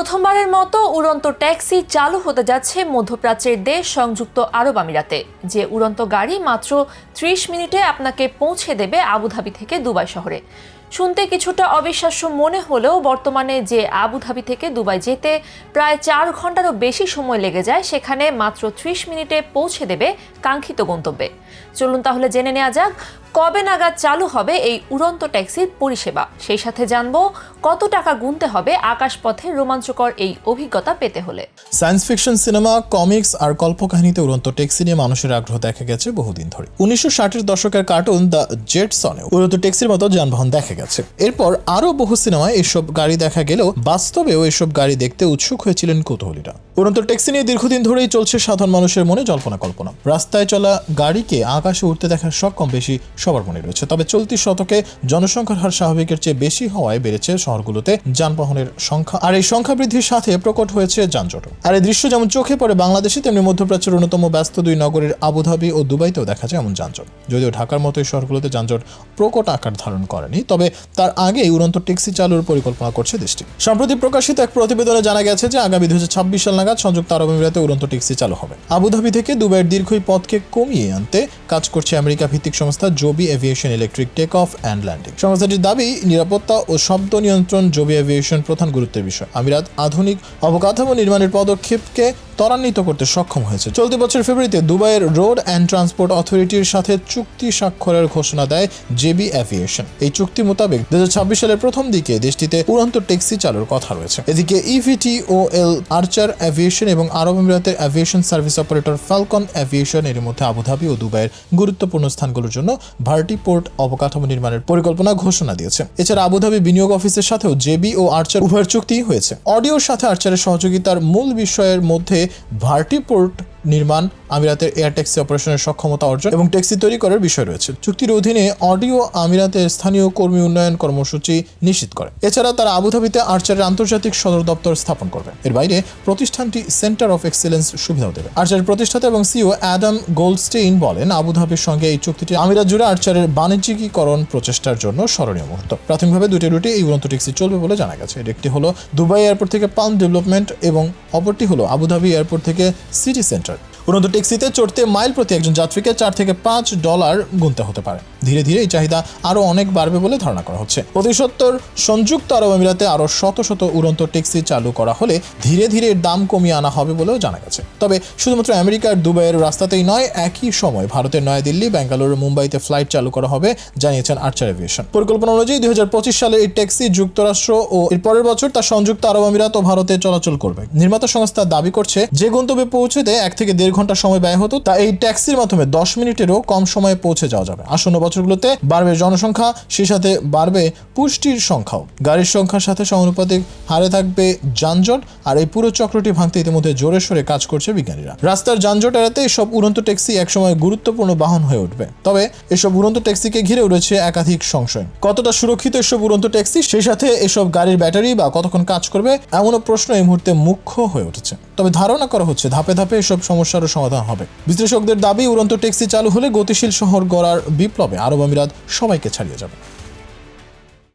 প্রথমবারের মতো উড়ন্ত ট্যাক্সি চালু হতে যাচ্ছে মধ্যপ্রাচ্যের দেশ সংযুক্ত আরব আমিরাতে। যে উড়ন্ত গাড়ি মাত্র ত্রিশ মিনিটে আপনাকে পৌঁছে দেবে আবুধাবি থেকে দুবাই শহরে। শুনতে কিছুটা অবিশ্বাস্য মনে হলেও বর্তমানে যে আবুধাবি থেকে দুবাই যেতে প্রায় চার ঘন্টারও বেশি সময় লেগে যায়, সেখানে মাত্র ত্রিশ মিনিটে পৌঁছে দেবে কাঙ্ক্ষিত গন্তব্যে। চলুন তাহলে জেনে নেওয়া যাক, কবে নাগাদ চালু হবে এই উড়ন্ত ট্যাক্সির পরিষেবা? সেই সাথে জানব, কত টাকা গুনতে হবে আকাশপথে রোমাঞ্চকর এই অভিজ্ঞতা পেতে হলে। সায়েন্স ফিকশন, সিনেমা, কমিক্স আর কল্পকাহিনীতে উড়ন্ত ট্যাক্সি নিয়ে মানুষের আগ্রহ দেখা গেছে বহুদিন ধরে। উনিশশো ষাটের দশকের কার্টুন দ্য জেটসনে উড়ন্ত ট্যাক্সির মতো যানবাহন দেখা গেছে। এরপর আরও বহু সিনেমায় এসব গাড়ি দেখা গেলেও বাস্তবেও এসব গাড়ি দেখতে উৎসুক হয়েছিলেন কৌতূহলীরা। উড়ন্ত ট্যাক্সি নিয়ে দীর্ঘদিন ধরেই চলছে সাধারণ মানুষের মনে জল্পনা কল্পনা। রাস্তায় চলা গাড়িকে আকাশে উঠতে দেখার শখ কম বেশি সবার মনে রয়েছে। তবে চলতি শতকে জনসংখ্যার হার স্বাভাবিকের চেয়ে বেশি হওয়ায় বেড়েছে শহরগুলোতে যানবাহনের সংখ্যা, আর এই সংখ্যা বৃদ্ধির সাথে প্রকট হয়েছে যানজট আর এই দৃশ্য যেমন চোখে পড়ে, বাংলাদেশে তেমনি মধ্যপ্রাচ্যের অন্যতম ব্যস্ত দুই নগরীর আবুধাবি ও দুবাইতেও দেখা যায় এমন যানজট। যদিও ঢাকার মতো এই শহরগুলোতে যানজট প্রকট আকার ধারণ করেনি, তবে তার আগে উড়ন্ত ট্যাক্সি চালুর পরিকল্পনা করছে দেশটি। সম্প্রতি প্রকাশিত এক প্রতিবেদনে জানা গেছে যে আগামী দুই সাল নাগাদ সংযুক্ত আরব আমিরাতে উড়ন্ত ট্যাক্সি চালু হবে। আবুধাবি থেকে দুবাইয়ের দীর্ঘ পথকে কমিয়ে আনতে কাজ করছে আমেরিকা ভিত্তিক সংস্থা Joby aviation electric take off and landing. সংস্থাটির দাবি, নিরাপত্তা ও শব্দ নিয়ন্ত্রণ জবি এভিয়েশন প্রধান গুরুত্বের বিষয়। আমিরাত আধুনিক অবকাঠামো নির্মাণের পদক্ষেপকে ত্বরান্বিত করতে সক্ষম হয়েছে। চলতি বছর ফেব্রুয়ারিতে দুবাইয়ের রোড অ্যান্ড ট্রান্সপোর্ট অথরিটির সাথে চুক্তি স্বাক্ষরের ঘোষণা দেয় জেবি অ্যাভিয়েশন এই চুক্তি মোতাবেক দুহাজার ছাব্বিশ সালের প্রথম দিকে দেশটিতে উড়ন্ত ট্যাক্সি চালুর কথা রয়েছে। এদিকে ইভিটি ও এল আর্চার অ্যাভিয়েশন এবং আরব আমিরাতের aviation service operator Falcon aviation এর মধ্যে আবুধাবি ও দুবাইয়ের গুরুত্বপূর্ণ স্থানগুলোর জন্য ভার্টি পোর্ট অবকাঠামো নির্মাণের পরিকল্পনা ঘোষণা দিয়েছে। এছাড়া আবুধাবি বিনিয়োগ অফিসের সাথেও জেবি ও আর্চার উভয়ের চুক্তি হয়েছে। অডিওর সাথে আর্চারের সহযোগিতার মূল বিষয়ের মধ্যে ভার্টিপোর্ট নির্মাণ আমিরাতের এয়ার ট্যাক্সি অপারেশনের সক্ষমতা অর্জন এবং ট্যাক্সি তৈরি করার বিষয় রয়েছে। চুক্তির অধীনে অডিও আমিরাতের স্থানীয় কর্মী উন্নয়ন কর্মসূচি নিশ্চিত করে। এছাড়া তারা আবুধাবিতে আর্চারের আন্তর্জাতিক সদর দপ্তর স্থাপন করবে। এর বাইরে প্রতিষ্ঠানটি সেন্টার অফ এক্সেলেন্স সুবিধাও দেবে। আর্চারের প্রতিষ্ঠাতা এবং সিও অ্যাডাম গোল্ডস্টেইন বলেন, আবুধাবির সঙ্গে এই চুক্তিটি আমিরাত জুড়ে আর্চারের বাণিজ্যিকীকরণ প্রচেষ্টার জন্য স্মরণীয় মুহূর্ত। প্রাথমিকভাবে দুটি রুটে এই উড়ন্ত ট্যাক্সি চলবে বলে জানা গেছে। এর একটি হলো দুবাই এয়ারপোর্ট থেকে পাম্প ডেভেলপমেন্ট এবং অপরটি হলো আবুধাবি এয়ারপোর্ট থেকে সিটি সেন্টার। উড়ন্ত ট্যাক্সিতে চড়তে মাইল প্রতি একজন যাত্রীকে চার থেকে পাঁচ ডলার গুনতে হতে পারে। ধীরে ধীরে এই চাহিদা আরও অনেক বাড়বে বলে ধারণা করা হচ্ছে। অতি সত্তর সংযুক্ত আরব আমিরাতে আরও শত শত উড়ন্ত ট্যাক্সি চালু করা হলে ধীরে ধীরে দাম কমিয়ে আনা হবে বলেও জানা গেছে। তবে শুধুমাত্র আমেরিকার দুবাইয়ের রাস্তাতেই নয়, একই সময় ভারতের নয়াদিল্লি বেঙ্গালুরু মুম্বাইতে ফ্লাইট চালু করা হবে, জানিয়েছেন আর্চার এভিয়েশন। পরিকল্পনা অনুযায়ী দুই হাজার পঁচিশ সালে এই ট্যাক্সি যুক্তরাষ্ট্র ও এর পরের বছর তা সংযুক্ত আরব আমিরাত ও ভারতে চলাচল করবে। নির্মাতা সংস্থা দাবি করছে, যে গন্তব্যে পৌঁছতে এক থেকে দেড় ঘণ্টা সময় ব্যয় হতো, তা এই ট্যাক্সির মাধ্যমে দশ মিনিটেরও কম সময়ে পৌঁছে যাওয়া যাবে। আসন্ন বছরগুলোতে বাড়বে জনসংখ্যা, সেই সাথে বাড়বে পুষ্টির সংখ্যাও। গাড়ির সংখ্যার সাথে সমানুপাতিক হারে থাকবে যানজট, আর এই পুরো চক্রটি ভাঙতে ইতিমধ্যে জোরে সোরে কাজ করছে বিজ্ঞানীরা। রাস্তার যানজট এড়াতে এসব উড়ন্ত ট্যাক্সি একসময় গুরুত্বপূর্ণ বাহন হয়ে উঠবে। তবে এসব উড়ন্ত ট্যাক্সিকে ঘিরে রয়েছে একাধিক সংশয়। কতটা সুরক্ষিত এসব উড়ন্ত ট্যাক্সি, সেই সাথে এসব গাড়ির ব্যাটারি বা কতক্ষণ কাজ করবে, এমনও প্রশ্ন এই মুহূর্তে মুখ্য হয়ে উঠেছে। তবে ধারণা করা হচ্ছে ধাপে ধাপে এসব সমস্যারও সমাধান হবে। বিশ্লেষকদের দাবি, উড়ন্ত ট্যাক্সি চালু হলে গতিশীল শহর গড়ার বিপ্লবে আরব আমিরাত সবাইকে ছাড়িয়ে যাবে।